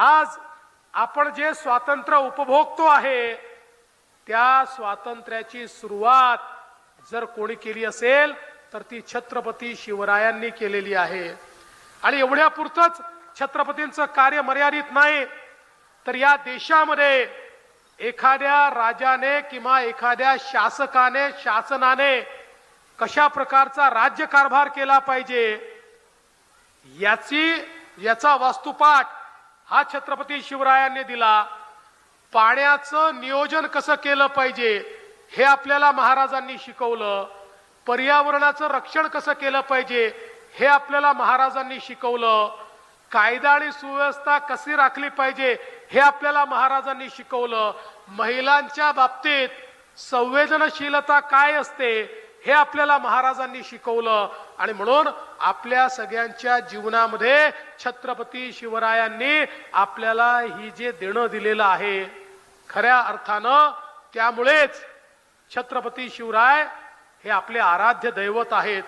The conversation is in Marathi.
आज आपण जे स्वातंत्र्य उपभोगतो आहे त्या स्वातंत्र्याची सुरुवात जर कोणी केली असेल तर ती छत्रपती शिवरायांनी केलेली आहे. आणि एवढ्या पुरतच छत्रपतींचं कार्य मर्यादित नाही तर या देशामध्ये एखाद्या राजाने किंवा एखाद्या शासकाने शासनाने कशा प्रकारचा राज्यकारभार केला पाहिजे याची याचा वास्तुपाठ हा छत्रपती शिवरायांनी दिला. पाण्याचं नियोजन कसं केलं पाहिजे हे आपल्याला महाराजांनी शिकवलं. पर्यावरणाचं रक्षण कसं केलं पाहिजे हे आपल्याला महाराजांनी शिकवलं. कायदा आणि सुव्यवस्था कशी राखली पाहिजे हे आपल्याला महाराजांनी शिकवलं. महिलांच्या बाबतीत संवेदनशीलता काय असते हे आपल्याला महाराजांनी शिकवलं. आणि म्हणून आपल्या सगळ्यांच्या जीवनामध्ये छत्रपती शिवरायांनी आपल्याला ही जे देणं दिलेलं आहे खऱ्या अर्थानं त्यामुळेच छत्रपती शिवराय हे आपले आराध्य दैवत आहेत.